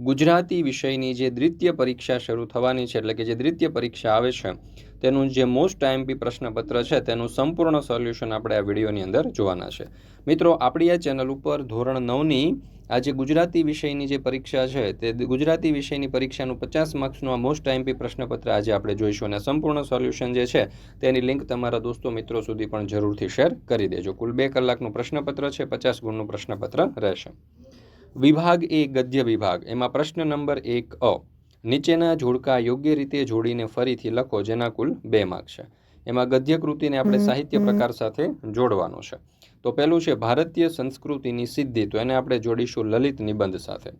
ગુજરાતી વિષયની જે દ્વિતીય પરીક્ષા શરૂ થવાની છે, એટલે કે જે દ્વિતીય પરીક્ષા આવે છે, તેનું જે મોસ્ટ આઈએમપી પ્રશ્નપત્ર છે, તેનું સંપૂર્ણ સોલ્યુશન આપણે આ વિડીયોની અંદર જોવાના છે. મિત્રો, આપણી આ ચેનલ ઉપર ધોરણ નવની આ જે ગુજરાતી વિષયની જે પરીક્ષા છે, તે ગુજરાતી વિષયની પરીક્ષાનું પચાસ માર્ક્સનું આ મોસ્ટ આઈએમપી પ્રશ્નપત્ર આજે આપણે જોઈશું અને સંપૂર્ણ સોલ્યુશન જે છે, તેની લિંક તમારા દોસ્તો મિત્રો સુધી પણ જરૂરથી શેર કરી દેજો. કુલ બે કલાકનું પ્રશ્નપત્ર છે, પચાસ ગુણનું પ્રશ્નપત્ર રહેશે. વિભાગ એ ગદ્ય વિભાગ. એમાં પ્રશ્ન નંબર એક અ. નીચેના જોડકા યોગ્ય રીતે જોડીને ફરીથી લખો જેના કુલ બે માર્ક છે. એમાં ગદ્ય કૃતિને આપણે સાહિત્ય પ્રકાર સાથે જોડવાનો છે. તો પહેલું છે ભારતીય સંસ્કૃતિની સિદ્ધિ તો એને આપણે જોડીશું લલિત નિબંધ સાથે.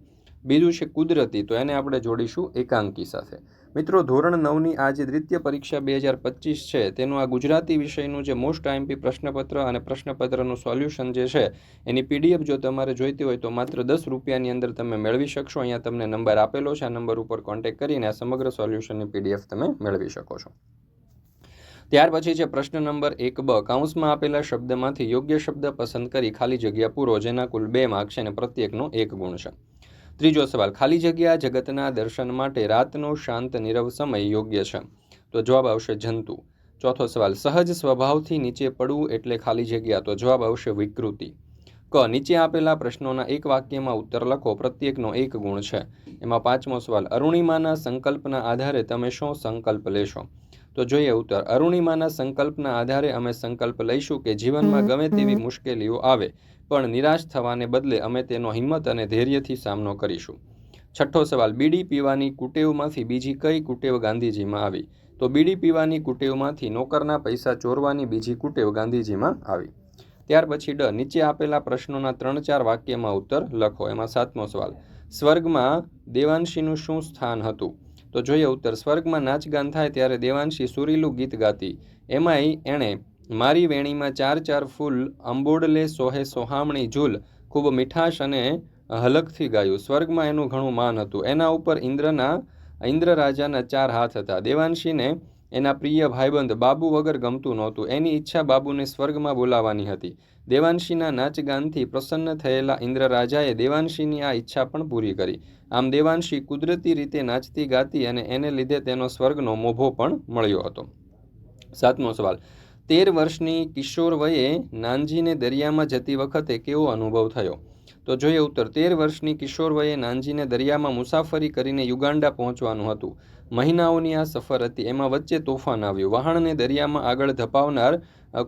બીજું છે કુદરતી તો એને આપણે જોડીશું એકાંકી સાથે. મિત્રો, ધોરણ નવની આ જે દ્વિતીય પરીક્ષા બે હજાર પચીસ છે, તેનું આ ગુજરાતી વિષયનું જે મોસ્ટ આઈએમપી પ્રશ્નપત્ર અને પ્રશ્નપત્રનું સોલ્યુશન જે છે, એની પીડીએફ જો તમારે જોઈતી હોય તો માત્ર દસ રૂપિયાની અંદર તમે મેળવી શકશો. અહીંયા તમને નંબર આપેલો છે, આ નંબર ઉપર કોન્ટેક્ટ કરીને આ સમગ્ર સોલ્યુશનની પીડીએફ તમે મેળવી શકો છો. ત્યાર પછી છે પ્રશ્ન નંબર એક બ, કાઉન્સમાં આપેલા શબ્દમાંથી યોગ્ય શબ્દ પસંદ કરી ખાલી જગ્યા પૂરો, જેના કુલ બે માર્ક છે અને પ્રત્યેકનો એક ગુણ છે. ત્રીજો સવાલ, ખાલી જગ્યા જગતના દર્શન માટે રાતનો શાંત નીરવ સમય યોગ્ય છે? તો જવાબ આવશે જંતુ. ચોથો સવાલ, સહજ સ્વભાવથી નીચે પડવું એટલે ખાલી જગ્યા? તો જવાબ આવશે વિકૃતિ. ક, નીચે આપેલા પ્રશ્નોના એક વાક્યમાં ઉત્તર લખો, પ્રત્યેકનો એક ગુણ છે. એમાં પાંચમો સવાલ, અરુણિમાના સંકલ્પના આધારે તમે શું સંકલ્પ લેશો? તો જોઈએ ઉત્તર. અરુણિમાના સંકલ્પના આધારે અમે સંકલ્પ લઈશું કે જીવનમાં ગમે તેવી મુશ્કેલીઓ આવે પણ નિરાશ થવાને બદલે અમે તેનો હિંમત અને ધૈર્યથી સામનો કરીશું. છઠ્ઠો સવાલ બીડી પીવાની કુટેવમાંથી બીજી કઈ કુટેવ ગાંધીજીમાં આવી? તો બીડી પીવાની કુટેવમાંથી નોકરના પૈસા ચોરવાની બીજી કુટેવ ગાંધીજીમાં આવી. ત્યાર પછી ડ નીચે આપેલા પ્રશ્નોના ત્રણ ચાર વાક્યમાં ઉત્તર લખો. એમાં સાતમો સવાલ સ્વર્ગમાં દેવાંશીનું શું સ્થાન હતું? તો જોઈએ ઉત્તર. સ્વર્ગમાં નાચગાન થાય ત્યારે દેવાંશી સુરીલું ગીત ગાતી. એમાંય એણે મારી વેણીમાં ચાર ચાર ફૂલ અંબોડલે સોહે સોહામણી ઝૂલ, ખૂબ મીઠાશ અને હલકથી ગાયું. સ્વર્ગમાં એનું ઘણું માન હતું. એના ઉપર ઇન્દ્રના ઇન્દ્ર રાજાના ચાર હાથ હતા. દેવાંશીને એના પ્રિય ભાઈબંધ બાબુ વગર ગમતું નહોતું. એની ઈચ્છા બાબુને સ્વર્ગમાં બોલાવવાની હતી. દેવાંશીના નાચગાનથી પ્રસન્ન થયેલા ઇન્દ્ર રાજાએ દેવાંશીની આ ઈચ્છા પણ પૂરી કરી. આમ દેવાંશી કુદરતી રીતે નાચતી, ગાતી અને એને લીધે તેનો સ્વર્ગનો મોભો પણ મળ્યો હતો. સાતમો સવાલ. તેર વર્ષની કિશોર વયે નાનજીને દરિયામાં જતી વખતે કેવો અનુભવ થયો? તો જોઈએ ઉત્તર. તેર વર્ષની કિશોર વયે નાનજીને દરિયામાં મુસાફરી કરીને યુગાન્ડા પહોંચવાનું હતું. મહિનાઓની આ સફર હતી. એમાં વચ્ચે તોફાન આવ્યું. વહાણને દરિયામાં આગળ ધપાવનાર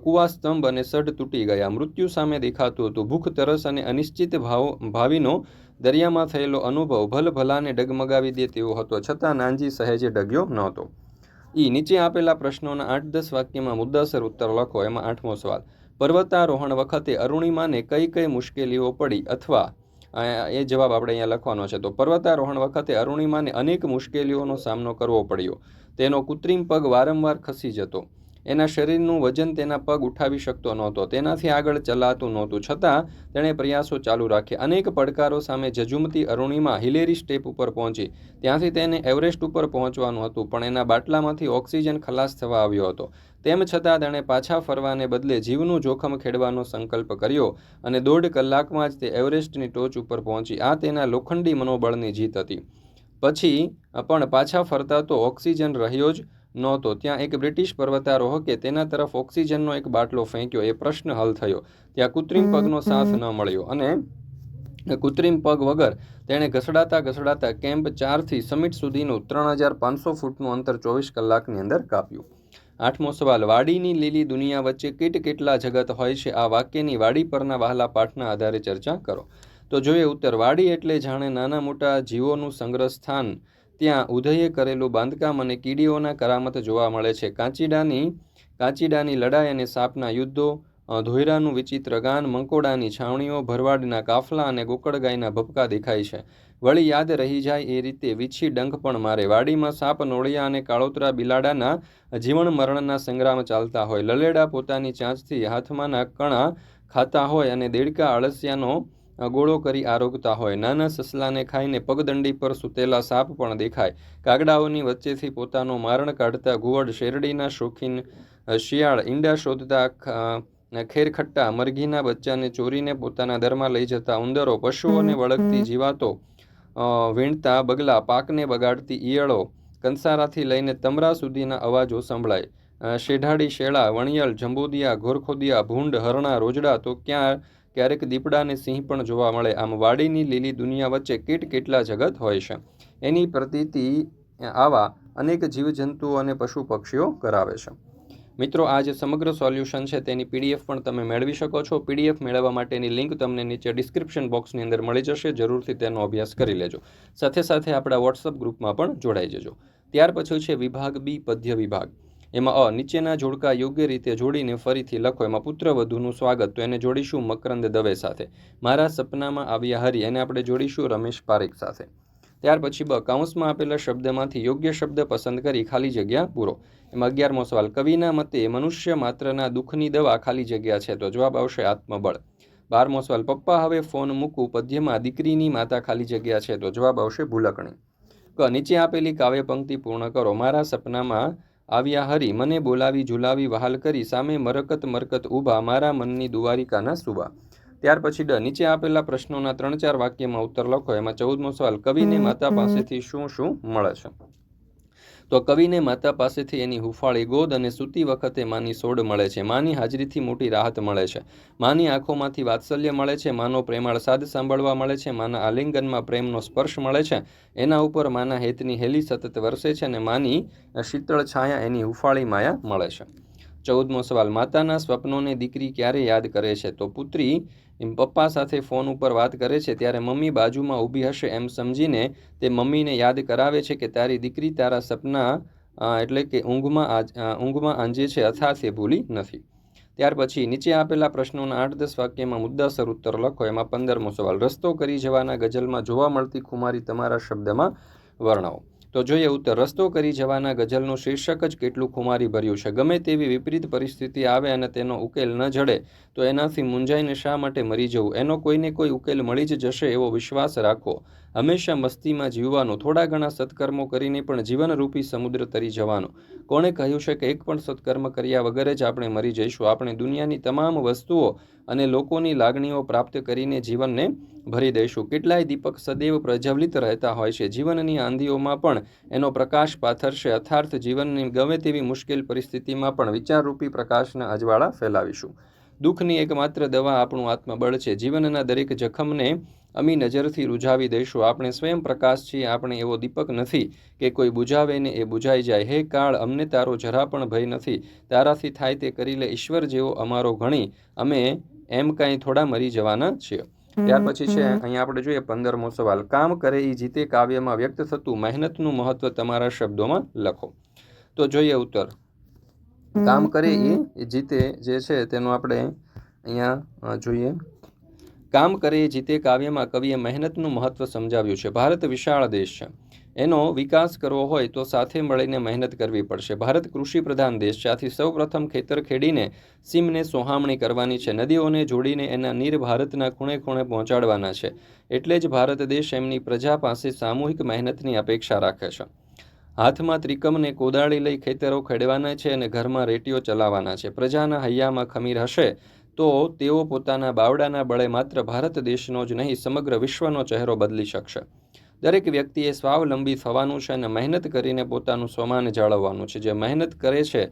કુવા સ્તંભ અને સઢ તૂટી ગયા. મૃત્યુ સામે દેખાતું હતું. ભૂખ, તરસ અને અનિશ્ચિત ભાવ, ભાવિનો દરિયામાં થયેલો અનુભવ ભલભલાને ડગમગાવી દે તેવો હતો, છતાં નાનજી સહેજે ડગ્યો નહોતો. ઈ નીચે આપેલા પ્રશ્નોના આઠ દસ વાક્યમાં મુદ્દાસર ઉત્તર લખો, એમાં આઠમો સવાલ. પર્વતારોહણ વખતે અરુણિમાને કઈ કઈ મુશ્કેલીઓ પડી અથવા એ જવાબ આપણે અહીંયા લખવાનો છે, તો પર્વતારોહણ વખતે અરુણિમાને અનેક મુશ્કેલીઓનો સામનો કરવો પડ્યો. તેનો કૃત્રિમ પગ વારંવાર ખસી જતો. એના શરીરનું વજન તેના પગ ઉઠાવી શકતો નહોતો, તેનાથી આગળ ચલાતું નહોતું. છતાં, તેણે પ્રયાસો ચાલુ રાખ્યા. અનેક પડકારો સામે જજુમતી અરુણિમા હિલેરી સ્ટેપ ઉપર પહોંચી. ત્યાંથી તેને એવરેસ્ટ ઉપર પહોંચવાનું હતું, પણ એના બાટલામાંથી ઓક્સિજન ખલાસ થવા આવ્યો હતો. તેમ છતાં, તેણે પાછા ફરવાને બદલે જીવનું જોખમ ખેડવાનો સંકલ્પ કર્યો અને દોઢ કલાકમાં જ તે એવરેસ્ટની ટોચ ઉપર પહોંચી. આ તેના લોખંડી મનોબળની જીત હતી. પછી, પણ પાછા ફરતા તો ઓક્સિજન રહ્યો જ નહોતો. ત્યાં એક બ્રિટિશ પર્વતારોહકે તેના તરફ ઓક્સિજનનો એક બાટલો ફેંક્યો. એ પ્રશ્ન હલ થયો. ત્યાં કૃત્રિમ પગનો સાથ ન મળ્યો અને કૃત્રિમ પગ વગર તેણે ઘસડાતા ઘસડાતા કેમ્પ ચારથી સમિટ સુધીનું ત્રણ હજાર પાંચસો ફૂટનું અંતર ચોવીસ કલાકની અંદર કાપ્યું. આઠમો સવાલ વાડીની લીલી દુનિયા વચ્ચે કીટ કેટલા જગત હોય છે? આ વાક્યની વાડી પરના વહાલા પાઠના આધારે ચર્ચા કરો. તો જોઈએ ઉત્તર વાડી એટલે જાણે નાના મોટા જીવોનું સંગ્રહ સ્થાન ત્યાં ઉદયે કરેલું બાંધકામ અને કીડીઓના કરામત જોવા મળે છે. કાંચીડાની કાંચીડાની લડાઈ અને સાપના યુદ્ધો ધોયરાનું વિચિત્ર ગાન, મંકોડાની છાવણીઓ, ભરવાડના કાફલા અને ગોકળગાયના ભપકા દેખાય છે. વળી યાદ રહી જાય એ રીતે વીછી ડંખ પણ મારે. વાડીમાં સાપ, નોળિયા અને કાળોતરા બિલાડાના જીવન મરણના સંગ્રામ ચાલતા હોય. લલેડા પોતાની ચાંચથી હાથમાંના કણા ખાતા હોય અને દેડકા અળસિયાનો ગોળો કરી આરોગતા હોય. નાના સસલાને ખાઈને પગદંડી પર સૂતેલા સાપ પણ દેખાય. કાગડાઓની વચ્ચેથી પોતાનો મારણ કાઢતા ઘુવડ શેરડીના શોખીન શિયાળ ઈંડા શોધતા ખેરખટ્ટા મરઘીના બચ્ચાને ચોરીને પોતાના દરમાં લઈ જતા ઉંદરો પશુઓને વળગતી જીવાતો વીણતા બગલા પાકને બગાડતી ઈયળો કંસારાથી લઈને તમરા સુધીના અવાજો સંભળાય. શેઢાડી શેળા વણિયલ જંબુદિયા ઘોરખોદિયા ભૂંડ હરણા રોજડા તો ક્યાં ક્યારેક દીપડા અને સિંહ પણ જોવા મળે. આમ વાડીની લીલી દુનિયા વચ્ચે કેટ કેટલા જગત હોય છે? એની પ્રતીતિ આવા અનેક જીવજંતુઓ અને પશુ પક્ષીઓ કરાવે છે. મિત્રો, આ જે સમગ્ર સોલ્યુશન છે તેની પીડીએફ પણ તમે મેળવી શકો છો. પીડીએફ મેળવવા માટેની લિંક તમને નીચે ડિસ્ક્રિપ્શન બોક્સની અંદર મળી જશે. જરૂરથી તેનો અભ્યાસ કરી લેજો. સાથે સાથે આપણા વોટ્સઅપ ગ્રુપમાં પણ જોડાઈ જજો. ત્યાર પછી છે વિભાગ બી, પદ્ય વિભાગ. એમાં, અ, નીચેના જોડકા યોગ્ય રીતે જોડીને ફરીથી લખો. એમાં, પુત્ર વધુનું સ્વાગત. તો એને જોડીશું મકરંદ દવે સાથે. મારા સપનામાં આવ્યા હરી. એને આપણે જોડીશું રમેશ પારેખ સાથે. ત્યાર પછી, બ કાઉન્સમાં આપેલા શબ્દમાંથી યોગ્ય શબ્દ પસંદ કરી ખાલી જગ્યા પૂરો. એમાં, અગિયારમો સવાલ. કવિના મતે, મનુષ્ય માત્રના દુઃખની દવા ખાલી જગ્યા છે તો જવાબ આવશે આત્મબળ. બારમો સવાલ. પપ્પા હવે ફોન મૂકું. પદ્યમાં, દીકરીની માતા ખાલી જગ્યા છે તો જવાબ આવશે ભૂલકણી. ક, નીચે આપેલી કાવ્ય પંક્તિ પૂર્ણ કરો. મારા સપનામાં આવ્યા હરી, મને બોલાવી, ઝુલાવી, વહાલ કરી, સામે મરકત મરકત ઊભા, મારા મનની દુવારિકાના સુબા ત્યાર પછી ડ, નીચે આપેલા પ્રશ્નોના ત્રણ ચાર વાક્યમાં ઉત્તર લખો, એમાં ચૌદમો સવાલ, કવિને માતા પાસેથી શું શું મળે છે? તો કવિને માતા પાસેથી એની હુફાળી ગોદ અને સૂતી વખતે માની સોડ મળે છે. માની હાજરીથી મોટી રાહત મળે છે. માની આંખોમાંથી વાત્સલ્ય મળે છે, માનો પ્રેમાળ સાદ સાંભળવા મળે છે, માના આલિંગનમાં પ્રેમનો સ્પર્શ મળે છે. એના ઉપર માના હેતની હેલી સતત વરસે છે અને માની શીતળ છાયા એની હુફાળી માયા મળે છે. ચૌદમો સવાલ, માતાના સ્વપ્નોને દીકરી ક્યારે યાદ કરે છે? તો પુત્રી એમ પપ્પા સાથે ફોન ઉપર વાત કરે છે ત્યારે મમ્મી બાજુમાં ઊભી હશે એમ સમજીને તે મમ્મીને યાદ કરાવે છે કે તારી દીકરી તારા સપના એટલે કે ઊંઘમાં ઊંઘમાં આંજે છે અથાર્થ એ ભૂલી નથી. ત્યાર પછી નીચે આપેલા પ્રશ્નોના આઠ દસ વાક્યમાં મુદ્દાસર ઉત્તર લખો. એમાં પંદરમો સવાલ, રસ્તો કરી જવાના ગઝલમાં જોવા મળતી ખુમારી તમારા શબ્દમાં વર્ણવો. તો જોઈએ ઉત્તર, રસ્તો કરી જવાના ગઝલનું શીર્ષક જ કેટલું ખુમારી ભર્યું છે? ગમે તેવી વિપરીત પરિસ્થિતિ આવે અને તેનો ઉકેલ ન જડે તો એનાથી મૂંઝાઈને શા માટે મરી જવું? એનો કોઈને કોઈ ઉકેલ મળી જ જશે એવો વિશ્વાસ રાખો. હંમેશા મસ્તીમાં જીવવાનું થોડા ઘણા સત્કર્મો કરીને પણ જીવનરૂપી સમુદ્ર તરી જવાનું. કોણે કહ્યું છે કે એક પણ સત્કર્મ કર્યા વગર જ આપણે મરી જઈશું? આપણે દુનિયાની તમામ વસ્તુઓ અને લોકોની લાગણીઓ પ્રાપ્ત કરીને જીવનને ભરી દઈશું. કેટલાય દીપક સદૈવ પ્રજ્વલિત રહેતા હોય છે. જીવનની આંધીઓમાં પણ એનો પ્રકાશ પાથરશે. અર્થાર્થ જીવનની ગમે તેવી મુશ્કેલ પરિસ્થિતિમાં પણ વિચારરૂપી પ્રકાશના અજવાળા ફેલાવીશું. દુઃખની એકમાત્ર દવા આપણું આત્મબળ છે. જીવનના દરેક જખમને અમી નજરથી રૂઝાવી દઈશું. આપણે સ્વયં પ્રકાશ છીએ આપણે એવો દીપક નથી કે કોઈ બુઝાવે ને એ બુઝાઈ જાય. હે કાળ અમને તારો જરા પણ ભય નથી. તારાથી થાય તે કરી લે ઈશ્વર જેવો અમારો ગણી. અમે એમ કાંઈ થોડા મરી જવાના છીએ. ત્યાર પછી છે અહીંયા આપણે જોઈએ પંદરમો સવાલ. કામ કરે એ જીતે કાવ્યમાં વ્યક્ત થતું મહેનતનું મહત્વ તમારા શબ્દોમાં લખો. તો જોઈએ ઉત્તર. કામ કરે એ જીતે જે છે તેનું આપણે અહીંયા જોઈએ. કામ કરે જીતે કાવ્યમાં કવિએ મહેનતનું મહત્વ સમજાવ્યું છે. ભારત વિશાળ દેશ છે. એનો વિકાસ કરવો હોય તો સાથે મળીને મહેનત કરવી પડશે. ભારત કૃષિ પ્રધાન દેશ છે. આથી સૌપ્રથમ ખેતર ખેડીને સીમને સોહામણી કરવાની છે. નદીઓને જોડીને એના નીર ભારતના ખૂણે ખૂણે પહોંચાડવાના છે. એટલે જ ભારત દેશ એમની પ્રજા પાસે સામૂહિક મહેનતની અપેક્ષા રાખે છે. હાથમાં ત્રિકમને કોદાળી લઈ ખેતરો ખેડવાના છે અને ઘરમાં રેટીઓ ચલાવવાના છે. પ્રજાના હૈયામાં ખમીર હશે તો તેઓ પોતાના બાવડાના બળે માત્ર ભારત દેશનો જ નહીં, સમગ્ર વિશ્વનો ચહેરો બદલી શકશે. દરેક વ્યક્તિએ સ્વાવલંબી થવાનું છે અને મહેનત કરીને પોતાનું સ્વમાન જાળવવાનું છે. જે મહેનત કરે છે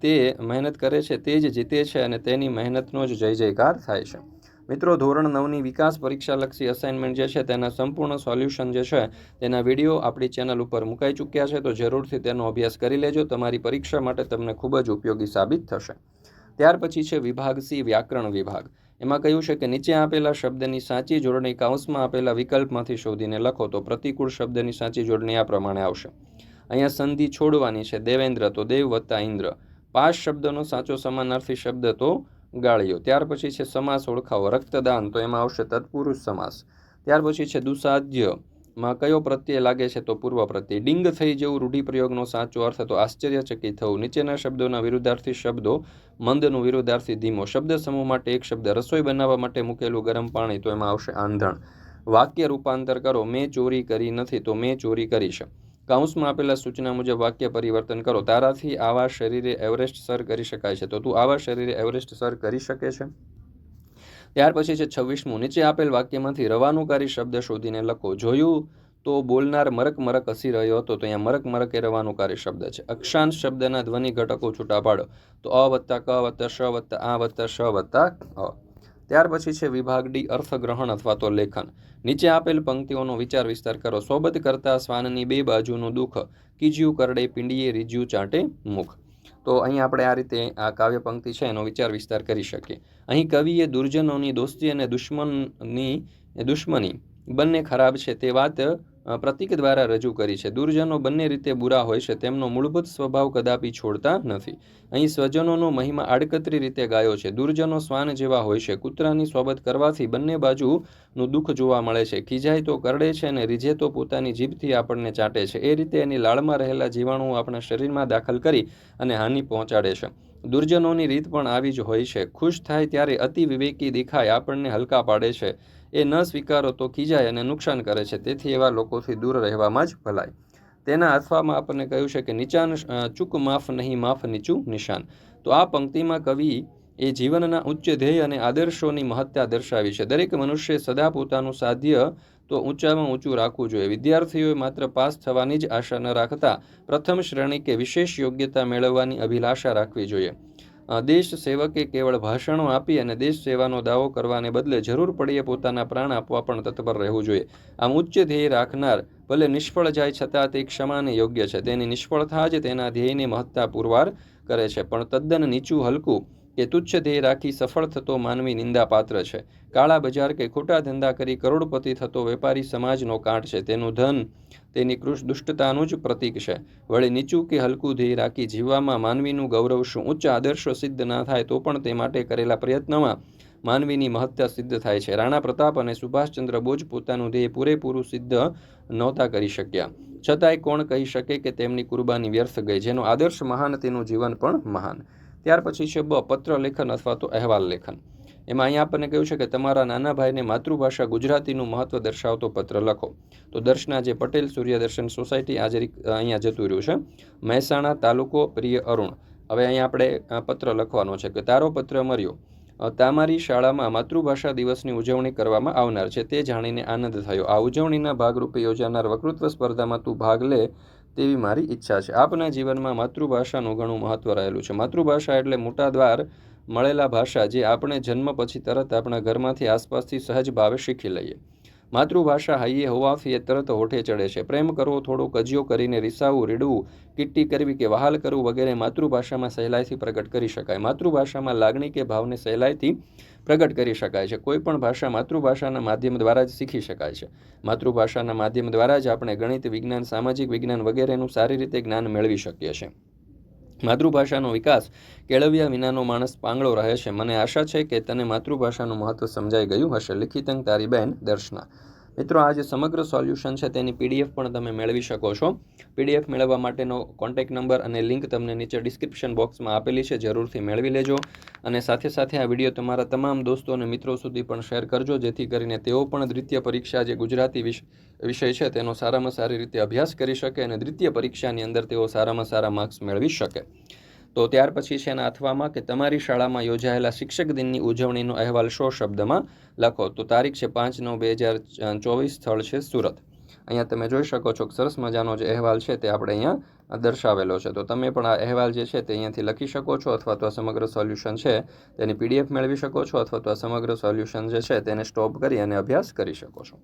તે મહેનત કરે છે, તે જ જીતે છે અને તેની મહેનતનો જ જય જયકાર થાય છે. મિત્રો, ધોરણ નવની વિકાસ પરીક્ષાલક્ષી અસાઇનમેન્ટ જે છે તેના સંપૂર્ણ સોલ્યુશન જે છે તેના વીડિયો આપણી ચેનલ ઉપર મુકાઈ ચૂક્યા છે, તો જરૂરથી તેનો અભ્યાસ કરી લેજો. તમારી પરીક્ષા માટે તમને ખૂબ જ ઉપયોગી સાબિત થશે. ત્યાર પછી છે વિભાગ સી, વ્યાકરણ વિભાગ. એમાં કહ્યું છે કે નીચે આપેલા શબ્દની સાચી જોડણી કાઉન્સમાં આપેલા વિકલ્પમાંથી શોધીને લખો, તો પ્રતિકૂળ શબ્દની સાચી જોડણી આ પ્રમાણે આવશે. અહીંયા સંધિ છોડવાની છે, દેવેન્દ્ર તો દેવ વત્તા ઇન્દ્ર. પાસ શબ્દનો સાચો સમાનાર્થી શબ્દ તો ગાળિયો ત્યાર પછી છે સમાસ ઓળખાવો, રક્તદાન, તો એમાં આવશે તત્પુરુષ સમાસ. ત્યાર પછી છે દુસાધ્ય. માં કયો પ્રત્યય લાગે છે તો પૂર્વ પ્રત્યય. ડિંગ થઈ જવું રૂઢિપ્રયોગનો સાચો અર્થ તો આશ્ચર્યચકિત થવું. નીચેના શબ્દોના વિરુદ્ધાર્થી શબ્દો, મંદનું વિરુદ્ધાર્થી ધીમો. શબ્દ સમૂહ માટે એક શબ્દ રસોઈ બનાવવા માટે મૂકેલું ગરમ પાણી, તો એમાં આવશે આંધણ. વાક્ય રૂપાંતર કરો. મેં ચોરી કરી નથી તો મેં ચોરી કરી છે કાઉન્સમાં આપેલા સૂચના મુજબ વાક્ય પરિવર્તન કરો. તારાથી આવા શરીરે એવરેસ્ટ સર કરી શકાય છે. તો તું આવા શરીરે એવરેસ્ટ સર કરી શકે છે? ત્યાર પછી છે છવ્વીસમું. નીચે આપેલ વાક્યમાંથી રવાનુકારી શબ્દ શોધીને લખો. જોયું તો બોલનાર મરક મરક હસી રહ્યો હતો. તો અહીંયા મરક મરક એ રવાનુકારી શબ્દ છે. અક્ષાંશ શબ્દના ધ્વનિ ઘટકો છૂટા પાડો. તો અ વત્તા ક વત્તા શ વત્તા આ વત્તા શ વત્તા અ ત્યાર પછી છે વિભાગ ડી, અર્થગ્રહણ અથવા તો લેખન. નીચે આપેલ પંક્તિઓનો વિચાર વિસ્તાર કરો. સોબત કરતા શ્વાનની બે બાજુનું દુઃખ. કીજ્યું, કરડે, પિંડીએ, રીજ્યું, ચાટે, મુખ. તો અહીં આપણે આ રીતે આ કાવ્ય પંક્તિ છે એનો વિચાર વિસ્તાર કરી શકીએ. અહીં કવિએ દુર્જનોની દોસ્તી અને દુશ્મનની, દુશ્મની બંને ખરાબ છે તે વાત પ્રતીક દ્વારા રજૂ કરી છે. દુર્જનો બંને રીતે બુરા હોય છે. તેમનો મૂળભૂત સ્વભાવ કદાપી છોડતા નથી. અહીં સ્વજનોનો મહિમા આડકતરી રીતે ગાયો છે. દુર્જનો શ્વાન જેવા હોય છે. કૂતરાની સોબત કરવાથી બંને બાજુનું દુઃખ જોવા મળે છે. ખીજાય તો કરડે છે અને રીઝે તો પોતાની જીભથી આપણને ચાટે છે. એ રીતે એની લાળમાં રહેલા જીવાણુઓ આપણા શરીરમાં દાખલ કરી અને હાનિ પહોંચાડે છે. દુર્જનોની રીત પણ આવી જ હોય છે. ખુશ થાય ત્યારે અતિ વિવેકી દેખાય આપણને હલકા પાડે છે. એ ન સ્વીકારો તો ખીજાય અને નુકસાન કરે છે. તેથી એવા લોકોથી દૂર રહેવામાં જ ભલાય. તેના અથવામાં આપણને કહ્યું છે કે નીચાન ચૂક માફ નહીં, માફ નીચું નિશાન. તો આ પંક્તિમાં કવિ એ જીવનના ઉચ્ચ ધ્યેય અને આદર્શોની મહત્તા દર્શાવી છે. દરેક મનુષ્ય સદા પોતાનું સાધ્ય તો ઊંચામાં ઊંચું રાખવું જોઈએ. વિદ્યાર્થીઓએ માત્ર પાસ થવાની જ આશા ન રાખતા પ્રથમ શ્રેણી કે વિશેષ યોગ્યતા મેળવવાની અભિલાષા રાખવી જોઈએ. દેશ સેવકે કેવળ ભાષણો આપી અને દેશ સેવાનો દાવો કરવાને બદલે જરૂર પડીએ પોતાના પ્રાણ આપવા પણ તત્પર રહેવું જોઈએ. આમ ઉચ્ચ ધ્યેય રાખનાર ભલે નિષ્ફળ જાય છતાં તે ક્ષમાને યોગ્ય છે. તેની નિષ્ફળતા જ તેના ધ્યેયની મહત્તા પુરવાર કરે છે. પણ તદ્દન નીચું, હલકું કે તુચ્છ ધ્યેય રાખી સફળ થતો માનવી નિંદાપાત્ર છે. કાળા બજાર કે ખોટા ધંધા કરી કરોડપતિ થતો વેપારી સમાજનો કાંઠ છે. તેનું ધન, તેની કૃષ દુષ્ટતાનું જ પ્રતીક છે. વળી નીચું કે હલકું ધ્યેય રાખી જીવવામાં માનવીનું ગૌરવ શું? ઉચ્ચ આદર્શો સિદ્ધ ના થાય તો પણ તે માટે કરેલા પ્રયત્નમાં માનવીની મહત્તા સિદ્ધ થાય છે. રાણા પ્રતાપ અને સુભાષચંદ્ર બોઝ પોતાનું ધ્યેય પૂરેપૂરું સિદ્ધ નહોતા કરી શક્યા. છતાંય કોણ કહી શકે કે તેમની કુરબાની વ્યર્થ ગઈ, જેનો આદર્શ મહાન તેનું જીવન પણ મહાન. ત્યાર પછી છે બ, પત્ર લેખન અથવા તો અહેવાલ લેખન. એમાં અહીંયા આપણને કહ્યું છે કે તમારા નાના ભાઈને માતૃભાષા ગુજરાતીનું મહત્વ દર્શાવતો પત્ર લખો. તો દર્શના જે પટેલ સૂર્યદર્શન સોસાયટી આજે અહીંયા જતું રહ્યું છે. મહેસાણા તાલુકો પ્રિય અરુણ. હવે અહીંયા આપણે પત્ર લખવાનો છે કે તારો પત્ર મર્યો. તમારી શાળામાં માતૃભાષા દિવસની ઉજવણી કરવામાં આવનાર છે. તે જાણીને આનંદ થયો. આ ઉજવણીના ભાગરૂપે યોજાનાર વક્તૃત્વ સ્પર્ધામાં તું ભાગ લે તેવી મારી ઈચ્છા છે. આપના જીવનમાં માતૃભાષાનું ઘણું મહત્વ રહેલું છે. માતૃભાષા એટલે મોટા દ્વાર મળેલા ભાષા જે આપણે જન્મ પછી તરત આપણા ઘરમાંથી આસપાસથી સહજ ભાવે શીખી લઈએ. માતૃભાષા હૈયે હોવાથી એ તરત હોઠે ચડે છે. પ્રેમ કરવો, થોડો કજિયો કરીને રીસાવું, રીડવું, કિટ્ટી કરવી કે વહાલ કરવું વગેરે માતૃભાષામાં સહેલાઈથી પ્રગટ કરી શકાય. માતૃભાષામાં લાગણી કે ભાવને સહેલાઈથી પ્રગટ કરી શકાય છે. કોઈ પણ ભાષા માતૃભાષાના માધ્યમ દ્વારા જ શીખી શકાય છે. માતૃભાષાના માધ્યમ દ્વારા જ આપણે ગણિત, વિજ્ઞાન, સામાજિક વિજ્ઞાન વગેરેનું સારી રીતે જ્ઞાન મેળવી શકીએ છીએ. માતૃભાષાનો વિકાસ કેળવ્યા વિનાનો માણસ પાંગળો રહે છે. મને આશા છે કે તને માતૃભાષાનું મહત્વ સમજાઈ ગયું હશે. લિખિતંગ તારી બહેન દર્શના. મિત્રો, આ જે સમગ્ર સોલ્યુશન છે તેની પીડીએફ પણ તમે મેળવી શકો છો. પીડીએફ મેળવવા માટેનો કોન્ટેક્ટ નંબર અને લિંક તમને નીચે ડિસ્ક્રિપ્શન બોક્સમાં આપેલી છે. જરૂરથી મેળવી લેજો. અને સાથે સાથે આ વીડિયો તમારા તમામ દોસ્તો અને મિત્રો સુધી પણ શેર કરજો, જેથી કરીને તેઓ પણ દ્વિતીય પરીક્ષા જે ગુજરાતી વિષ- વિષય છે તેનો સારામાં સારી રીતે અભ્યાસ કરી શકે અને દ્વિતીય પરીક્ષાની અંદર તેઓ સારામાં સારા માર્ક્સ મેળવી શકે. તો ત્યાર પછી છે એના અથવામાં કે તમારી શાળામાં યોજાયેલા શિક્ષક દિનની ઉજવણીનો અહેવાલ સો શબ્દમાં લખો. તો તારીખ છે પાંચ નવ બે હજાર ચોવીસ, સ્થળ છે સુરત. અહીંયા તમે જોઈ શકો છો સરસ મજાનો જે અહેવાલ છે તે આપણે અહીંયા દર્શાવેલો છે. તો તમે પણ આ અહેવાલ જે છે તે અહીંયાથી લખી શકો છો અથવા તો આ સમગ્ર સોલ્યુશન છે તેની પીડીએફ મેળવી શકો છો અથવા તો આ સમગ્ર સોલ્યુશન જે છે તેને સ્ટોપ કરી અને અભ્યાસ કરી શકો છો.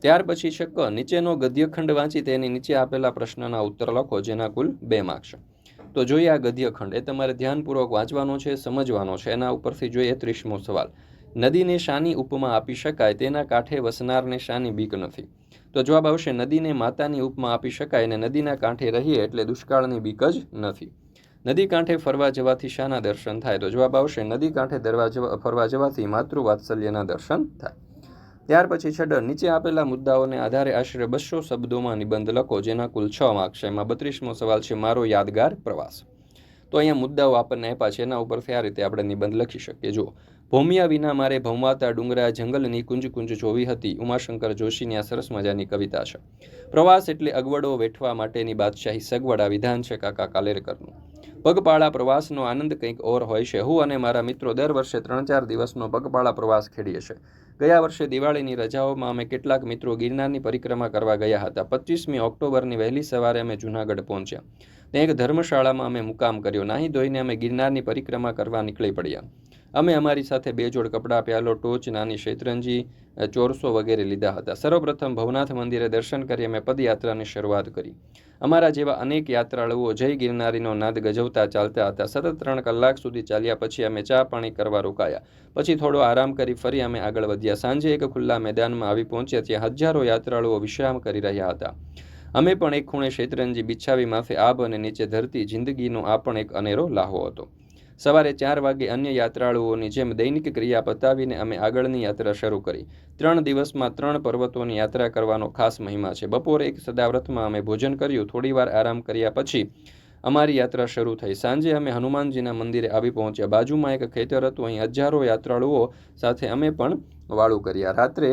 ત્યાર પછી છે ક, નીચેનો ગદ્યખંડ વાંચી તેની નીચે આપેલા પ્રશ્નના ઉત્તર લખો, જેના કુલ બે માર્ક્સ છે. તો જોઈએ આ ગદ્યખંડ. એ તમારે ધ્યાનપૂર્વક વાંચવાનો છે, સમજવાનો છે. એના ઉપરથી જોઈએ ત્રીસમો સવાલ. નદીને શાની ઉપમા આપી શકાય, તેના કાંઠે વસનારને શાની બીક નથી. તો જવાબ આવશે, નદીને માતાની ઉપમા આપી શકાય અને નદીના કાંઠે રહીએ એટલે દુષ્કાળની બીક જ નથી. નદી કાંઠે ફરવા જવાથી શાના દર્શન થાય. તો જવાબ આવશે, નદી કાંઠે દરવા ફરવા જવાથી માતૃવાત્સલ્યના દર્શન થાય. ત્યાર પછી છડર નીચે આપેલા મુદ્દાઓને આધારે આશરે બસો શબ્દોમાં નિબંધ લખો, જેના કુલ છ માર્ક છે. એમાં બત્રીસમો સવાલ છે, મારો યાદગાર પ્રવાસ. તો અહીંયા મુદ્દાઓ આપણને આપ્યા છે. એના ઉપરથી આ રીતે આપણે નિબંધ લખી શકીએ. જુઓ ભૂમિયા વિના મારે ભમવાતા ડુંગરા જંગલની કુંજ કુંજ જોવી હતી. ઉમાશંકર જોશીની આ સરસ મજાની કવિતા છે. પ્રવાસ એટલે અગવડો વેઠવા માટેની બાદશાહી સગવડ વિધાન છે કાકા કાલેરકરનું. પગપાળા પ્રવાસનો આનંદ કંઈક ઓર હોય છે. હું અને મારા મિત્રો દર વર્ષે ત્રણ ચાર દિવસનો પગપાળા પ્રવાસ ખેડીએ છીએ. ગયા વર્ષે દિવાળીની રજાઓમાં અમે કેટલાક મિત્રો ગિરનારની પરિક્રમા કરવા ગયા હતા. પચીસમી ઓક્ટોબરની વહેલી સવારે અમે જૂનાગઢ પહોંચ્યા. ત્યાં એક ધર્મશાળામાં અમે મુકામ કર્યો. નાહી ધોઈને અમે ગિરનારની પરિક્રમા કરવા નીકળી પડ્યા. અમે અમારી સાથે બે જોડ કપડાં પ્યાલો ટોચ, નાની શેતરંજી ચોરસો વગેરે લીધા હતા. સર્વપ્રથમ ભવનાથ મંદિરે દર્શન કરી અમે પદયાત્રાની શરૂઆત કરી. અમારા જેવા અનેક યાત્રાળુઓ જય ગિરનારીનો નાદ ગજવતા ચાલતા હતા. સતત ત્રણ કલાક સુધી ચાલ્યા પછી અમે ચા પાણી કરવા રોકાયા. પછી થોડો આરામ કરી ફરી અમે આગળ વધ્યા. સાંજે એક ખુલ્લા મેદાનમાં આવી પહોંચ્યા ત્યાં હજારો યાત્રાળુઓ વિશ્રામ કરી રહ્યા હતા. અમે પણ એક ખૂણે શેતરંજી બિછાવી માથે આબ અને નીચે ધરતી જિંદગીનો આ પણ એક અનેરો લાહો હતો. સવારે ચાર વાગે અન્ય યાત્રાળુઓની જેમ દૈનિક ક્રિયા પતાવીને અમે આગળની યાત્રા શરૂ કરી. ત્રણ દિવસમાં ત્રણ પર્વતોની યાત્રા કરવાનો ખાસ મહિમા છે. બપોરે એક સદાવ્રતમાં અમે ભોજન કર્યું. થોડીવાર આરામ કર્યા પછી અમારી યાત્રા શરૂ થઈ. સાંજે અમે હનુમાનજીના મંદિરે આવી પહોંચ્યા. બાજુમાં એક ખેતર હતું. અહીં હજારો યાત્રાળુઓ સાથે અમે પણ વાળું કર્યા. રાત્રે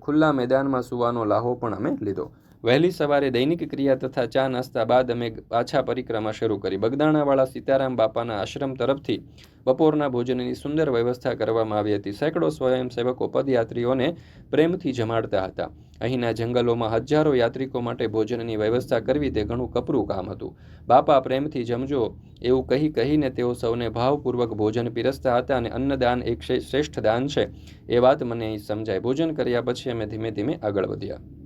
ખુલ્લા મેદાનમાં સુવાનો લાહો પણ અમે લીધો. વહેલી સવારે દૈનિક ક્રિયા તથા ચા નાસ્તા બાદ અમે પાછા પરિક્રમા શરૂ કરી. બગદાણાવાળા સીતારામ બાપાના આશ્રમ તરફથી બપોરના ભોજનની સુંદર વ્યવસ્થા કરવામાં આવી હતી. સેંકડો સ્વયંસેવકો, પદયાત્રીઓને પ્રેમથી જમાડતા હતા. અહીંના જંગલોમાં હજારો યાત્રિકો માટે ભોજનની વ્યવસ્થા કરવી તે ઘણું કપરું કામ હતું. બાપા પ્રેમથી, જમજો. એવું કહી કહીને તેઓ સૌને ભાવપૂર્વક ભોજન પીરસતા હતા અને અન્નદાન એક શ્રેષ્ઠ દાન છે, એ વાત મને અહીં સમજાય ભોજન કર્યા પછી અમે ધીમે ધીમે આગળ વધ્યા.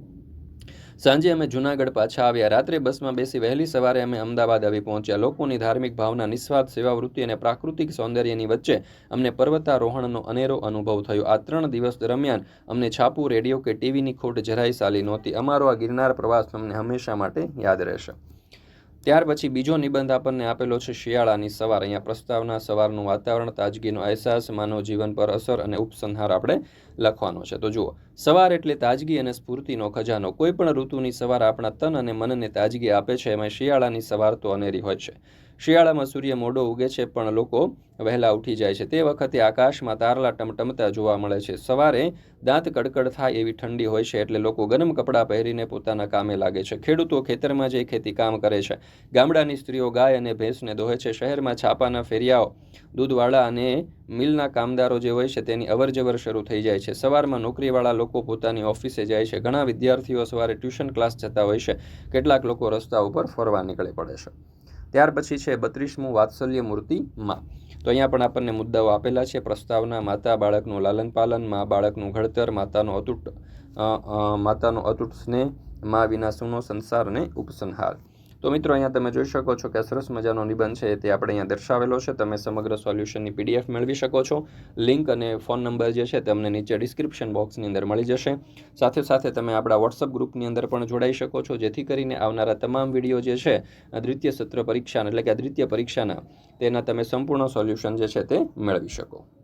સાંજે અમે જૂનાગઢ પાછા આવ્યા. રાત્રે બસમાં બેસી વહેલી સવારે અમે અમદાવાદ આવી પહોંચ્યા. લોકોની ધાર્મિક ભાવના, નિસ્વાર્થ સેવાવૃત્તિ અને પ્રાકૃતિક સૌંદર્યની વચ્ચે અમને પર્વતારોહણનો અનેરો અનુભવ થયો. આ ત્રણ દિવસ દરમિયાન અમને છાપુ, રેડિયો કે ટીવીની ખોટ જરાય સાલી નહોતી. અમારો આ ગિરનાર પ્રવાસ અમને હંમેશા માટે યાદ રહેશે. ત્યાર પછી બીજો નિબંધ આપણને આપેલો છે શિયાળાની સવાર. અહીંયા પ્રસ્તાવના, સવારનું વાતાવરણ, તાજગીનો અહેસાસ, માનવ જીવન પર અસર અને ઉપસંહાર આપણે લખવાનો છે. તો જુઓ, સવાર એટલે તાજગી અને સ્ફૂર્તિનો ખજાનો. કોઈ પણ ઋતુની સવાર આપણા તન અને મનને તાજગી આપે છે. એમાં શિયાળાની સવાર તો અનેરી હોય છે. શિયાળામાં સૂર્ય મોડો ઉગે છે, પણ લોકો વહેલા ઉઠી જાય છે. તે વખતે આકાશમાં તારલા ટમટમતા જોવા મળે છે. સવારે દાંત કડકડ થાય એવી ઠંડી હોય છે, એટલે લોકો ગરમ કપડાં પહેરીને પોતાના કામે લાગે છે. ખેડૂતો ખેતરમાં જઈ ખેતી કામ કરે છે. ગામડાની સ્ત્રીઓ ગાય અને ભેંસને દોહે છે. શહેરમાં છાપાના ફેરિયાઓ, દૂધવાળા અને મિલના કામદારો જે હોય છે, તેની અવરજવર શરૂ થઈ જાય છે. સવારમાં નોકરીવાળા લોકો પોતાની ઓફિસે જાય છે. ઘણા વિદ્યાર્થીઓ સવારે ટ્યુશન ક્લાસ જતા હોય છે. કેટલાક લોકો રસ્તા ઉપર ફરવા નીકળી પડે છે. ત્યાર પછી છે બત્રીસમું વાત્સલ્ય મૂર્તિ માં. તો અહીંયા પણ આપણને મુદ્દાઓ આપેલા છે. પ્રસ્તાવના, માતા બાળકનું લાલન પાલન, મા બાળકનું ઘડતર, માતાનો અતૂટ માતાનો અતૂટ સ્નેહ, મા વિનાશુનો સંસાર અને ઉપસંહાર. તો મિત્રો, અહીંયા તમે જોઈ શકો છો કે સરસ મજાનો નિબંધ છે તે આપણે અહીંયા દર્શાવેલો છે. તમે સમગ્ર સોલ્યુશનની પીડીએફ મેળવી શકો છો. લિંક અને ફોન નંબર જે છે તમને નીચે ડિસ્ક્રિપ્શન બોક્સની અંદર મળી જશે. સાથે સાથે તમે આપણા વોટ્સઅપ ગ્રુપની અંદર પણ જોડાઈ શકો છો, જેથી કરીને આવનારા તમામ વીડિયો જે છે દ્વિતીય સત્ર પરીક્ષાના, એટલે કે દ્વિતીય પરીક્ષાના, તેના તમે સંપૂર્ણ સોલ્યુશન જે છે તે મેળવી શકો.